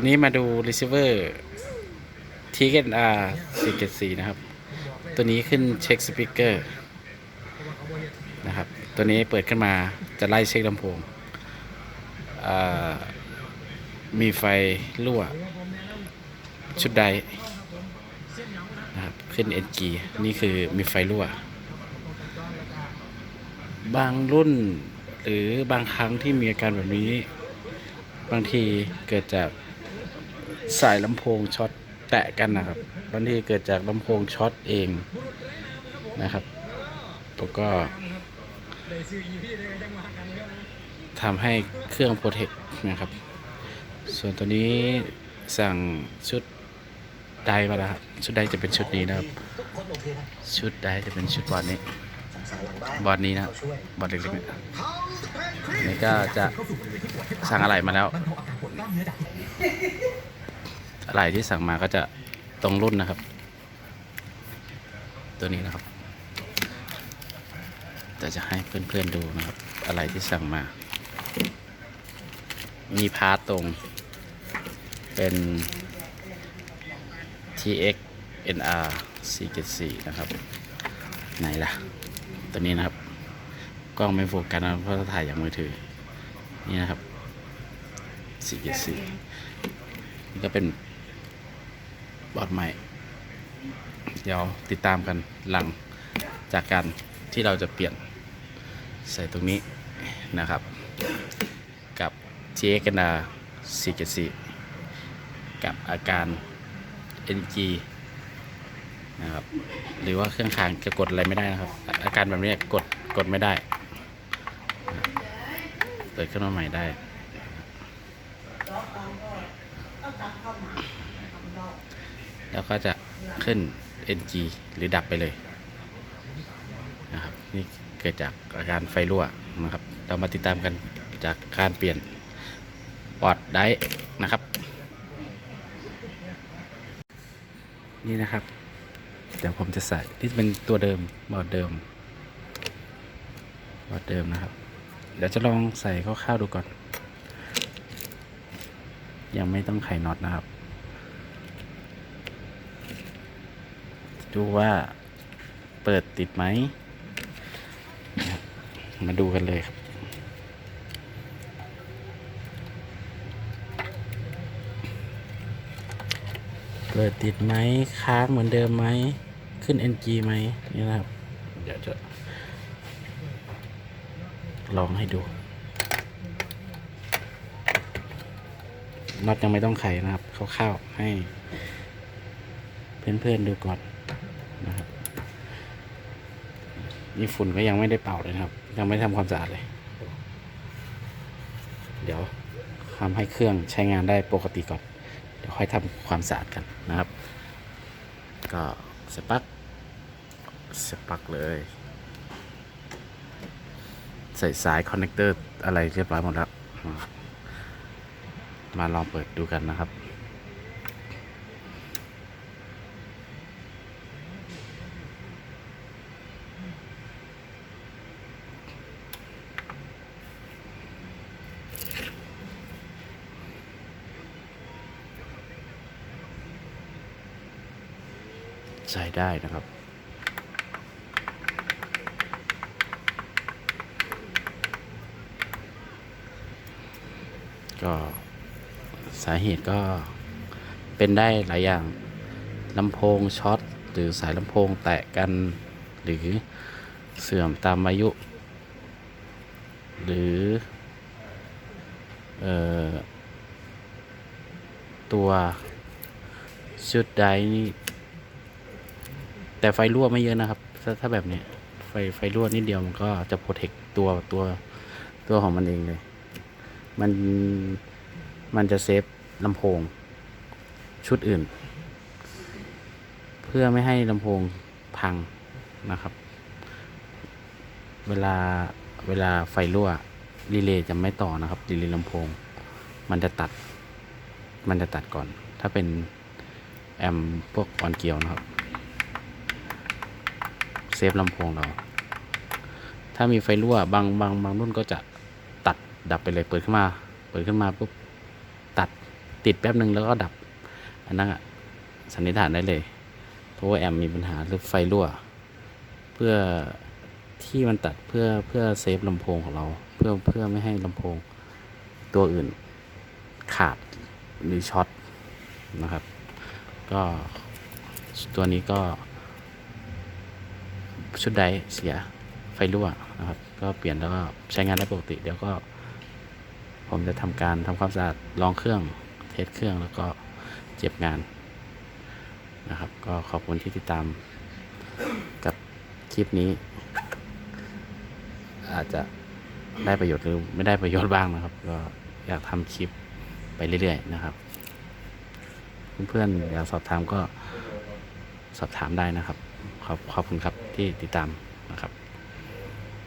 ตัวนี้มาดู receiver t k r 474นะครับ ตัวนี้ขึ้นเช็คสปีกเกอร์นะครับ ตัวนี้เปิดขึ้นมาจะไล่เช็คลำโพง มีไฟรั่ว ชุดใดนะครับ ขึ้น NG นี่คือมีไฟรั่ว บางรุ่นหรือบางครั้งที่มีอาการแบบนี้ บางทีเกิดจาก สายลำโพงช็อตแตะกันนะครับบางทีเกิดจากลำโพงช็อตเองนะครับแล้วก็ทำให้เครื่องโปรเทคนะครับ ส่วนตัวนี้สั่งชุดไดมาแล้วครับชุดไดจะเป็นชุดนี้นะครับ ชุดไดจะเป็นชุดบอลนี้บอลนี้นะบอลเล็กๆนี่ก็จะสั่งอะไรมาแล้ว อะไรที่สั่งมาก็จะตรงรุ่นนะครับ ตัวนี้นะครับแต่จะให้เพื่อนๆดูนะครับ อะไรที่สั่งมา มีพาร์ตตรง เป็น TX NR 474นะครับ ไหนล่ะ ตัวนี้นะครับ กล้องไม่โฟกัสนะเพราะถ่ายอย่างมือถือ นี่นะครับ 474นี่ก็เป็น บอร์ดใหม่ เดี๋ยวติดตามกันหลังจากการที่เราจะเปลี่ยนใส่ตรงนี้นะครับ กับ g x n r 474กับอาการ NG นะครับหรือว่าเครื่องคางจะกดอะไรไม่ได้นะครับ อาการแบบนี้กดกดไม่ได้ เปิดขึ้นมาใหม่ได้ แล้วก็จะขึ้น NG หรือดับไปเลยนะครับนี่เกิดจากอาการไฟรั่วนะครับ เรามาติดตามกันจากการเปลี่ยนบอร์ดไดร์นะครับ นี่นะครับ เดี๋ยวผมจะใส่นี่เป็นตัวเดิมบอร์ดเดิมบอร์ดเดิมนะครับ เดี๋ยวจะลองใส่คร่าวๆดูก่อน ยังไม่ต้องไขน็อตนะครับ ดูว่าเปิดติดไหม มาดูกันเลยครับ เปิดติดไหม ค้างเหมือนเดิมไหม ขึ้น NG ไหมนี่นะครับ เดี๋ยวจะลองให้ดูน็อตยังไม่ต้องไขนะครับคร่าวๆให้ เพื่อนๆดูก่อนนะครับ นี่ฝุ่นก็ยังไม่ได้เป่าเลยนะครับ ยังไม่ทำความสะอาดเลย เดี๋ยวทำให้เครื่องใช้งานได้ปกติก่อน เดี๋ยวค่อยทำความสะอาดกันนะครับ ก็เสยบปลักเสยบปลักเลย ใส่สายคอนเนคเตอร์อะไรเรียบร้อยหมดแล้ว มาลองเปิดดูกันนะครับ ใช้ได้นะครับ ก็สาเหตุก็เป็นได้หลายอย่างลำโพงช็อต หรือสายลำโพงแตะกัน หรือเสื่อมตามอายุ หรือออตัวชุดใดนี่ แต่ไฟรั่วไม่เยอะนะครับ ถ้าถ้าแบบเนี้ยไฟไฟรั่วนิดเดียวมันก็จะโปรเทคตัวตัวตัวของมันเองเลย มันมันจะเซฟลำโพง ชุดอื่น เพื่อไม่ให้ลำโพงพังนะครับ เวลาเวลาไฟรั่วรีเลย์จะไม่ต่อนะครับรีเลย์ลำโพง มันจะตัด มันจะตัดก่อน ถ้าเป็นแอมพวกออนเกียวนะครับ เซฟลำโพงเรา ถ้ามีไฟรั่วบางบางบางรุ่นก็จะตัดดับไปเลยเปิดขึ้นมา เปิดขึ้นมาปุ๊บตัดติดแป๊บหนึ่งแล้วก็ดับ อันนั้นอะสันนิษฐานได้เลย เพราะว่าแอมมีปัญหาหรือไฟรั่ว เพื่อที่มันตัดเพื่อเพื่อเซฟลำโพงของเรา เพื่อเพื่อไม่ให้ลำโพงตัวอื่นขาดหรือช็อตนะครับ ก็ตัวนี้ก็ ชุดใดเสียไฟรั่วนะครับ ก็เปลี่ยนแล้วก็ใช้งานได้ปกติ เดี๋ยวก็ ผมจะทำการทำความสะอาดลองเครื่องเทสเครื่องแล้วก็เจ็บงานนะครับ ก็ขอบคุณที่ติดตามกับคลิปนี้ อาจจะได้ประโยชน์หรือไม่ได้ประโยชน์บ้างนะครับ ก็อยากทำคลิปไปเรื่อยๆนะครับ เพื่อนๆอยากสอบถามก็สอบถามได้นะครับ ขอบคุณครับที่ติดตามนะครับ